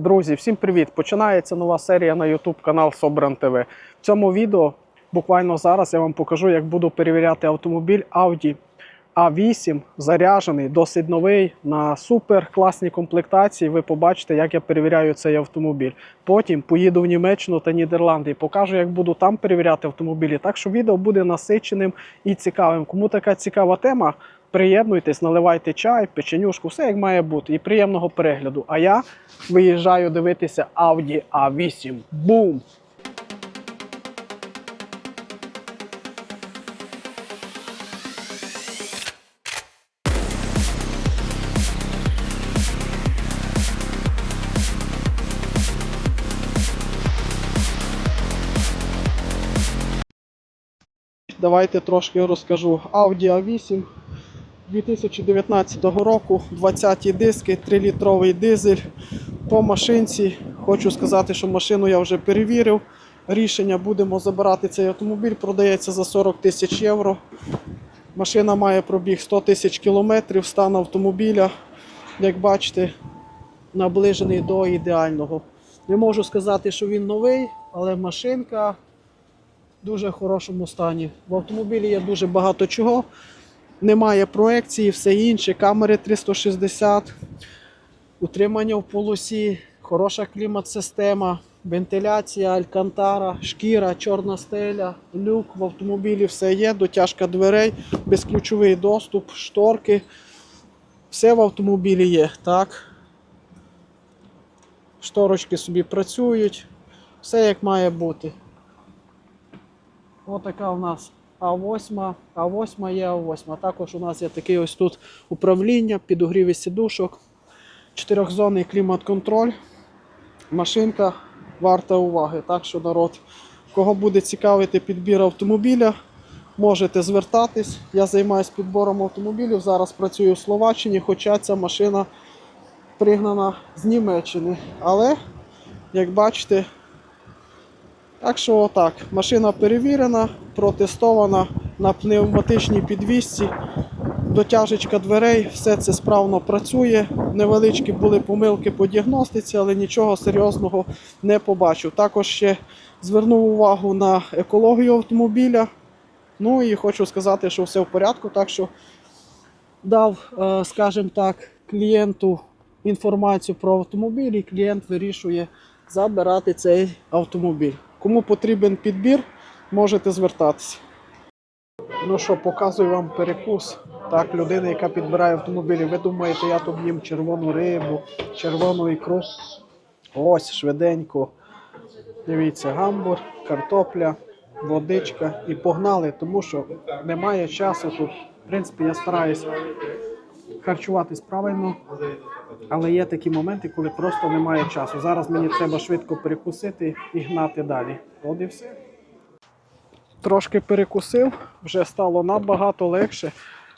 Друзі, всім привіт! Починається нова серія на YouTube канал Собран ТВ. В цьому відео буквально зараз я вам покажу, як буду перевіряти автомобіль Audi A8 заряджений, досить новий на супер класній комплектації. Ви побачите, як я перевіряю цей автомобіль. Потім поїду в Німеччину та Нідерланди і покажу, як буду там перевіряти автомобілі. Так що відео буде насиченим і цікавим. Кому така цікава тема, приєднуйтесь, наливайте чай, печенюшку, все як має бути. І приємного перегляду. А я виїжджаю дивитися Audi A8. Бум! Давайте трошки розкажу. Audi A8 2019 року, 20 диски, 3-літровий дизель. По машинці хочу сказати, що машину я вже перевірив. Рішення будемо забирати цей автомобіль, продається за 40 тисяч євро. Машина має пробіг 100 тисяч кілометрів, стан автомобіля, як бачите, наближений до ідеального. Не можу сказати, що він новий, але машинка в дуже хорошому стані. В автомобілі є дуже багато чого. Немає проекції, все інше, камери 360, утримання в полосі, хороша клімат-система, вентиляція, алькантара, шкіра, чорна стеля, люк в автомобілі все є, дотяжка дверей, безключовий доступ, шторки. Все в автомобілі є, так. Шторочки собі працюють, все як має бути. Отака у нас А8, А8 є А8. Також у нас є такий ось тут управління, підогріві сідушок, чотирьохзонний клімат-контроль. Машинка варта уваги. Так що народ, кого буде цікавити підбір автомобіля, можете звертатись. Я займаюся підбором автомобілів. Зараз працюю в Словаччині, хоча ця машина пригнана з Німеччини. Але, як бачите, так що отак, машина перевірена, протестована на пневматичній підвісці, дотяжечка дверей, все це справно працює. Невеличкі були помилки по діагностиці, але нічого серйозного не побачив. Також ще звернув увагу на екологію автомобіля. Ну і хочу сказати, що все в порядку. Так що дав, е, скажімо так, клієнту інформацію про автомобіль, і клієнт вирішує забирати цей автомобіль. Кому потрібен підбір, можете звертатися. Ну що, показую вам перекус. Так, людина, яка підбирає автомобілі. Ви думаєте, я тут їм червону рибу, червону ікру. Ось, швиденько. Дивіться, гамбур, картопля, водичка і погнали, тому що немає часу тут. В принципі, я стараюсь харчуватись правильно, але є такі моменти, коли просто немає часу. Зараз мені треба швидко перекусити і гнати далі. От і все. Трошки перекусив, вже стало набагато легше.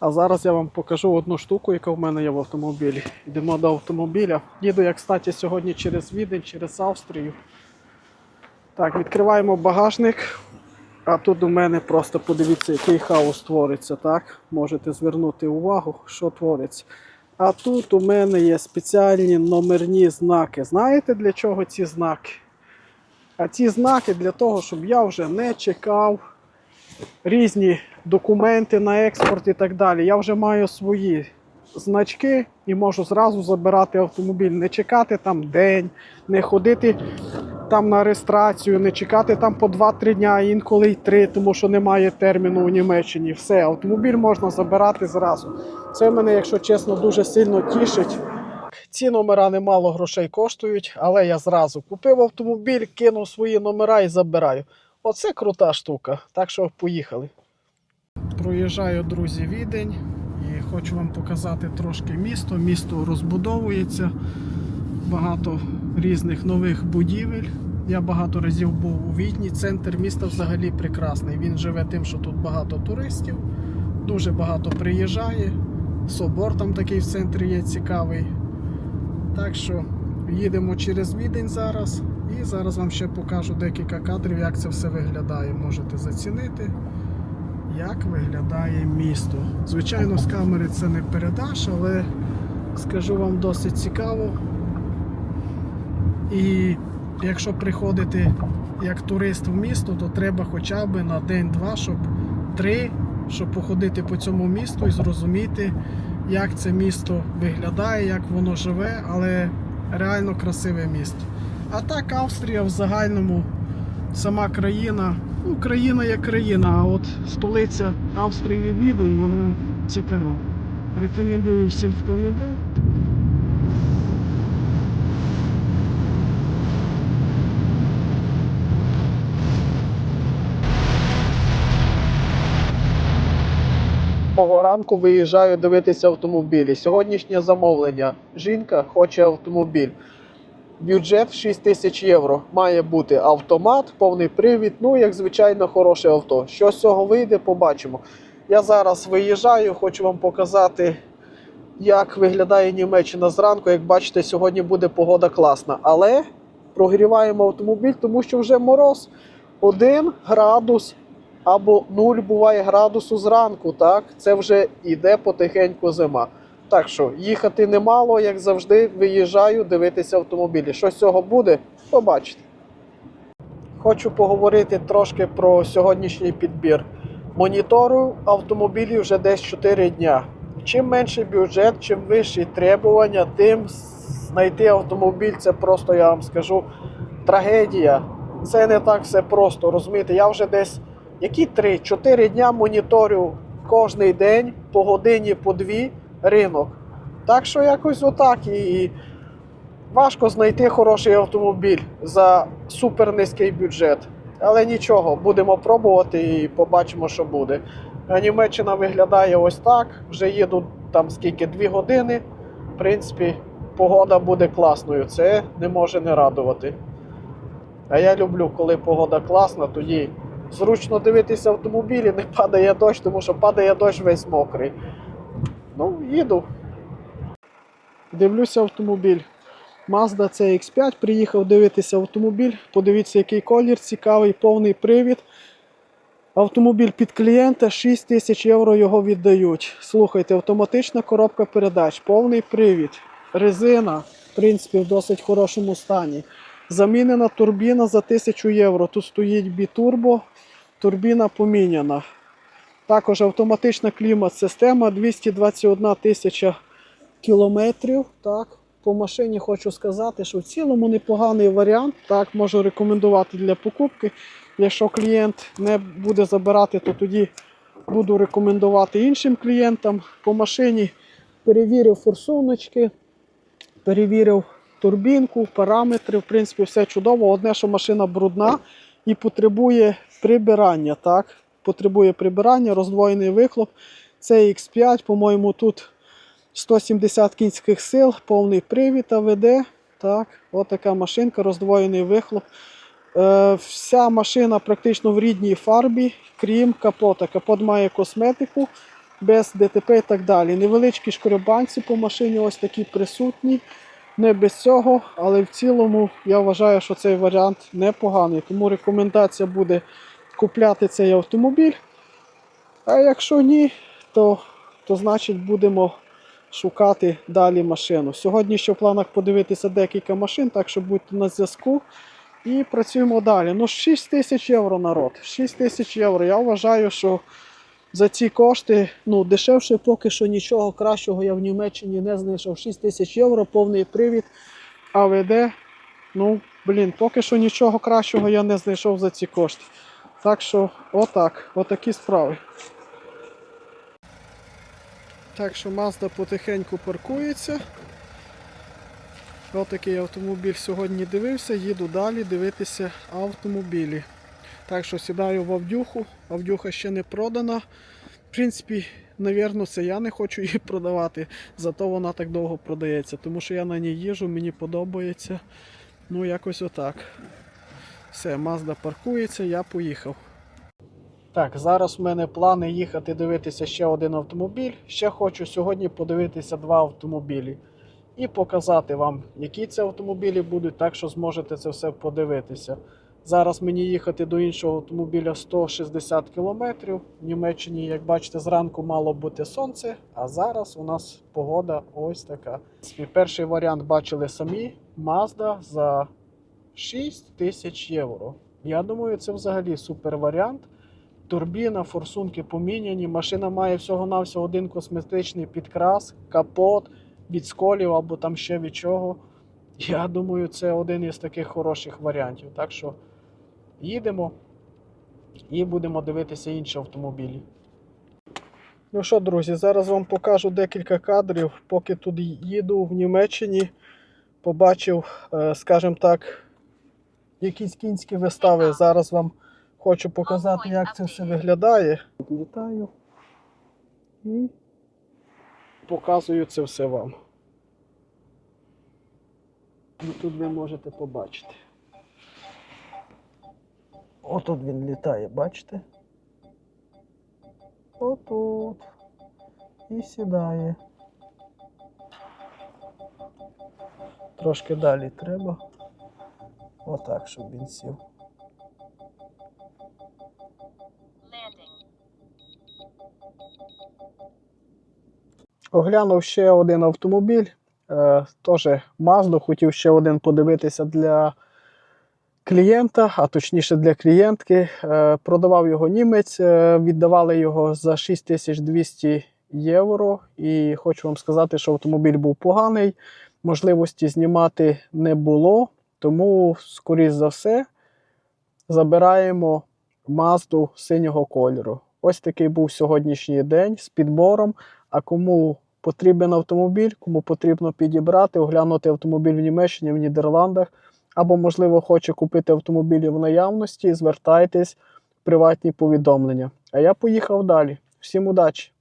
А зараз я вам покажу одну штуку, яка в мене є в автомобілі. Йдемо до автомобіля. Їду я, кстати, сьогодні через Відень, через Австрію. Так, відкриваємо багажник. А тут у мене просто подивіться, який хаос твориться, так? Можете звернути увагу, що твориться. А тут у мене є спеціальні номерні знаки. Знаєте для чого ці знаки? А ці знаки для того, щоб я вже не чекав різні документи на експорт і так далі. Я вже маю свої значки і можу зразу забирати автомобіль, не чекати там день, не ходити там на реєстрацію, не чекати там по 2-3 дня, інколи й 3, тому що немає терміну у Німеччині. Все, автомобіль можна забирати зразу. Це мене, якщо чесно, дуже сильно тішить. Ці номера немало грошей коштують, але я зразу купив автомобіль, кинув свої номера і забираю. Оце крута штука. Так що поїхали. Проїжджаю, друзі, відень і хочу вам показати трошки місто. Місто розбудовується, багато різних нових будівель. Я багато разів був у Відні. Центр міста взагалі прекрасний. Він живе тим, що тут багато туристів, дуже багато приїжджає. Собор там такий в центрі є цікавий. Так що їдемо через Відень зараз. І зараз вам ще покажу декілька кадрів, як це все виглядає. Можете зацінити, як виглядає місто. Звичайно, з камери це не передаш, але скажу вам досить цікаво. І якщо приходити як турист в місто, то треба хоча б на день-два, щоб три, щоб походити по цьому місту і зрозуміти, як це місто виглядає, як воно живе, але реально красиве місто. А так Австрія в загальному сама країна, ну країна як країна, а от столиця Австрії Відень, вона цікава. Рекомендую всім, хто йде. Того ранку виїжджаю дивитися автомобілі. Сьогоднішнє замовлення. Жінка хоче автомобіль. Бюджет 6 тисяч євро. Має бути автомат, повний привід, ну, як звичайно, хороше авто. Що з цього вийде, побачимо. Я зараз виїжджаю, хочу вам показати, як виглядає Німеччина зранку. Як бачите, сьогодні буде погода класна. Але прогріваємо автомобіль, тому що вже мороз 1 градус або 0 буває градусу зранку. Так, це вже йде потихеньку зима. Так що їхати немало, як завжди, виїжджаю дивитися автомобілі. Що з цього буде, побачите. Хочу поговорити трошки про сьогоднішній підбір. Моніторую автомобілів вже десь 4 дня. Чим менший бюджет, чим вищі требування, тим знайти автомобіль це просто, я вам скажу, трагедія. Це не так все просто. Розумієте, я вже десь які 3-4 дня моніторю кожний день по годині, по дві ринок. Так що якось отак і важко знайти хороший автомобіль за супер низький бюджет. Але нічого, будемо пробувати і побачимо, що буде. А Німеччина виглядає ось так. Вже їду там скільки 2 години. В принципі, погода буде класною. Це не може не радувати. А я люблю, коли погода класна, тоді зручно дивитися автомобілі, не падає дощ, тому що падає дощ весь мокрий. Ну, їду. Дивлюся автомобіль. Mazda CX5. Приїхав дивитися автомобіль. Подивіться, який колір цікавий, повний привід. Автомобіль під клієнта 6 тисяч євро його віддають. Слухайте, автоматична коробка передач, повний привід, резина, в принципі, в досить хорошому стані. Замінена турбіна за 1000 євро. Тут стоїть бітурбо, турбіна поміняна. Також автоматична клімат-система 221 тисяча кілометрів. Так. По машині хочу сказати, що в цілому непоганий варіант. Так, можу рекомендувати для покупки. Якщо клієнт не буде забирати, то тоді буду рекомендувати іншим клієнтам. По машині перевірив форсуночки, перевірив турбінку, параметри. В принципі, все чудово. Одне, що машина брудна і потребує прибирання. Так? Потребує прибирання, роздвоєний вихлоп. Це X5, по-моєму, тут 170 кінських сил, повний привід АВД. Так, от така машинка, роздвоєний вихлоп. Е, вся машина практично в рідній фарбі, крім капота. Капот має косметику без ДТП і так далі. Невеличкі шкребанці по машині ось такі присутні. Не без цього, але в цілому я вважаю, що цей варіант непоганий. Тому рекомендація буде купляти цей автомобіль. А якщо ні, то, то значить будемо шукати далі машину. Сьогодні ще в планах подивитися декілька машин, так що будьте на зв'язку. І працюємо далі. Ну, 6 тисяч євро народ. 6 тисяч євро. Я вважаю, що за ці кошти, ну, дешевше поки що нічого кращого я в Німеччині не знайшов. 6 тисяч євро, повний привід. АВД. Ну, блін, поки що нічого кращого я не знайшов за ці кошти. Так що, отак, отакі справи. Так що Mazda потихеньку паркується. Ось такий автомобіль сьогодні дивився, їду далі дивитися автомобілі. Так що сідаю в Авдюху, Авдюха ще не продана. В принципі, навірно, це я не хочу її продавати, зато вона так довго продається, тому що я на ній їжу, мені подобається. Ну, якось отак. Все, Mazda паркується, я поїхав. Так, зараз в мене плани їхати дивитися ще один автомобіль. Ще хочу сьогодні подивитися два автомобілі і показати вам, які це автомобілі будуть, так що зможете це все подивитися. Зараз мені їхати до іншого автомобіля 160 км. В Німеччині, як бачите, зранку мало бути сонце, а зараз у нас погода ось така. Мій перший варіант бачили самі Mazda за 6 тисяч євро. Я думаю, це взагалі супер варіант. Турбіна, форсунки поміняні. Машина має всього-навсього один косметичний підкрас, капот від сколів або там ще від чого. Я думаю, це один із таких хороших варіантів. Так що їдемо і будемо дивитися інші автомобілі. Ну що, друзі, зараз вам покажу декілька кадрів. Поки тут їду в Німеччині, побачив, е, скажімо так, якісь кінські вистави. Зараз вам хочу показати, як це все виглядає. Літаю і показую це все вам. І тут ви можете побачити. Отут він літає, бачите? Отут. І сідає. Трошки далі треба. Отак, щоб він сів. Оглянув ще один автомобіль, е, теж Mazda, хотів ще один подивитися для клієнта, а точніше для клієнтки. Е, продавав його німець, е, віддавали його за 6200 євро. І хочу вам сказати, що автомобіль був поганий, можливості знімати не було, тому, скоріш за все, забираємо Mazda синього кольору. Ось такий був сьогоднішній день з підбором. А кому потрібен автомобіль, кому потрібно підібрати, оглянути автомобіль в Німеччині, в Нідерландах, або, можливо, хоче купити автомобілі в наявності, звертайтесь в приватні повідомлення. А я поїхав далі. Всім удачі!